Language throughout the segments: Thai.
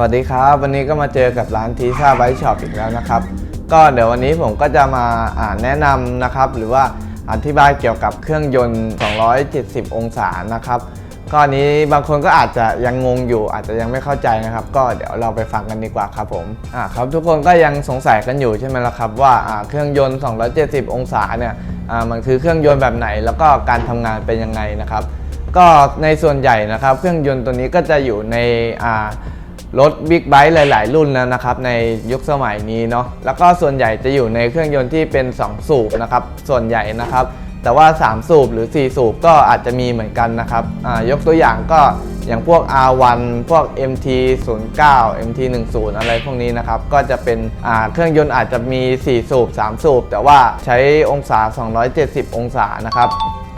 วัสดีครับ วันนี้ก็มาเจอกับร้านทีซ่าไบช็อปอีกแล้วนะครับ ก็เดี๋ยววันนี้ผมก็จะมาอ่านแนะนำนะครับ หรือว่าอธิบายเกี่ยวกับเครื่องยนต์ 270 องศานะครับก็นนี้บางคนก็อาจจะยังงงอยู่ อาจจะยังไม่เข้าใจนะครับ ก็เดี๋ยวเราไปฟังกันดีกว่าครับผมอ่าครับทุกคนก็ยังสงสัยกันอยู่ใช่ไหมล่ะครับว่าอ่าเครื่องยนต์ 270 องศาเนี่ยอ่ามันคือเครื่องยนต์แบบไหน แล้วก็การทำงานเป็นยังไงนะครับ ก็ในส่วนใหญ่นะครับ เครื่องยนต์ตัวนี้ก็จะอยู่ในอ่า รถบิ๊กไบค์หลาย ๆ รุ่นแล้วนะครับในยุคสมัยนี้เนาะแล้วก็ส่วนใหญ่จะอยู่ในเครื่องยนต์ที่เป็น 2 สูบนะครับส่วนใหญ่นะครับ แต่ว่า 3 สูบหรือ 4 สูบก็อาจจะมีเหมือนกันนะครับยกตัวอย่างก็อย่างพวก R1 พวก MT 09 MT 10 อะไรพวกนี้นะครับ ก็จะเป็นเครื่องยนต์อาจจะมี 4 สูบ 3 สูบ แต่ว่าใช้องศา 270 องศานะครับ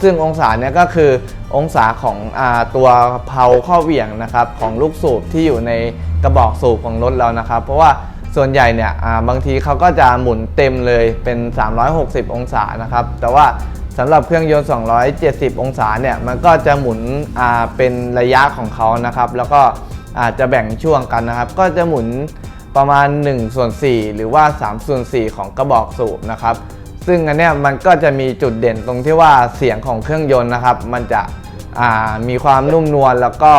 ซึ่งองศาเนี่ยก็คือองศาของอตัวเพลาข้อเหวี่ยงนะครับของลูกสูบที่อยู่ใน กระบอกสูบของรถเรานะครับ เพราะว่าส่วนใหญ่เนี่ยบางทีเขาก็จะหมุนเต็มเลยเป็น 360 องศานะครับ แต่ว่าสำหรับเครื่องยนต์ 270 องศาเนี่ยมันก็จะหมุนเป็นระยะของเขานะครับ แล้วก็อาจจะแบ่งช่วงกันนะครับ ก็จะหมุนประมาณ1ส่วน4หรือว่า3ส่วน4ของกระบอกสูบนะครับ ซึ่งอันเนี้ยมันก็จะมีจุดเด่นตรงที่ว่าเสียงของเครื่องยนต์นะครับ มันจะ มีความนุ่มนวลแล้วก็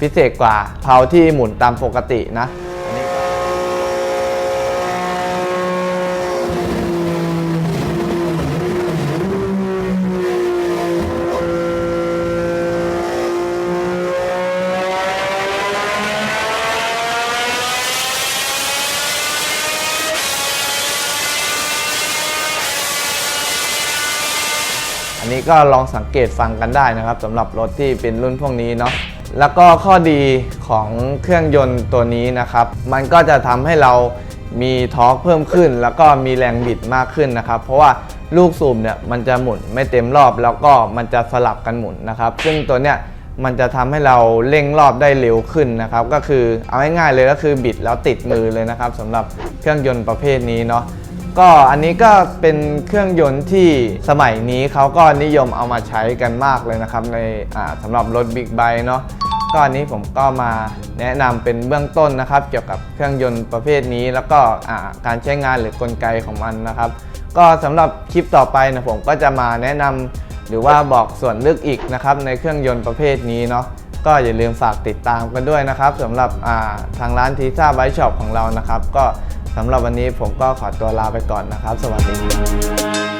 พิเศษกว่าเพาที่หมุนตามปกตินะอันนี้ก็ อันนี้ก็ลองสังเกตฟังกันได้นะครับสำหรับรถที่เป็นรุ่นพวกนี้เนาะแล้วก็ข้อดีของเครื่องยนต์ตัวนี้นะครับ มันก็จะทำให้เรามีทอร์กเพิ่มขึ้น แล้วก็มีแรงบิดมากขึ้นนะครับ เพราะว่าลูกสูบเนี่ยมันจะหมุนไม่เต็มรอบ แล้วก็มันจะสลับกันหมุนนะครับ ซึ่งตัวเนี้ยมันจะทำให้เราเร่งรอบได้เร็วขึ้นนะครับ ก็คือเอาง่ายๆเลยก็คือบิดแล้วติดมือเลยนะครับสำหรับเครื่องยนต์ประเภทนี้เนาะ ก็อันนี้ก็เป็นเครื่องยนต์ที่สมัยนี้เขาก็นิยมเอามาใช้กันมากเลยนะครับ ในสำหรับรถบิ๊กไบค์เนาะก็อันนี้ผมก็มาแนะนำเป็นเบื้องต้นนะครับ เกี่ยวกับเครื่องยนต์ประเภทนี้ แล้วก็การใช้งานหรือกลไกของมันนะครับ ก็สำหรับคลิปต่อไปนะผมก็จะมาแนะนำหรือว่าบอกส่วนลึกอีกนะครับ ในเครื่องยนต์ประเภทนี้เนาะก็อย่าลืมฝากติดตามกันด้วยนะครับสำหรับาทางร้านทีซ่าไบช็อปของเรานะครับ ก็ สำหรับวันนี้ผมก็ขอตัวลาไปก่อนนะครับ สวัสดีครับ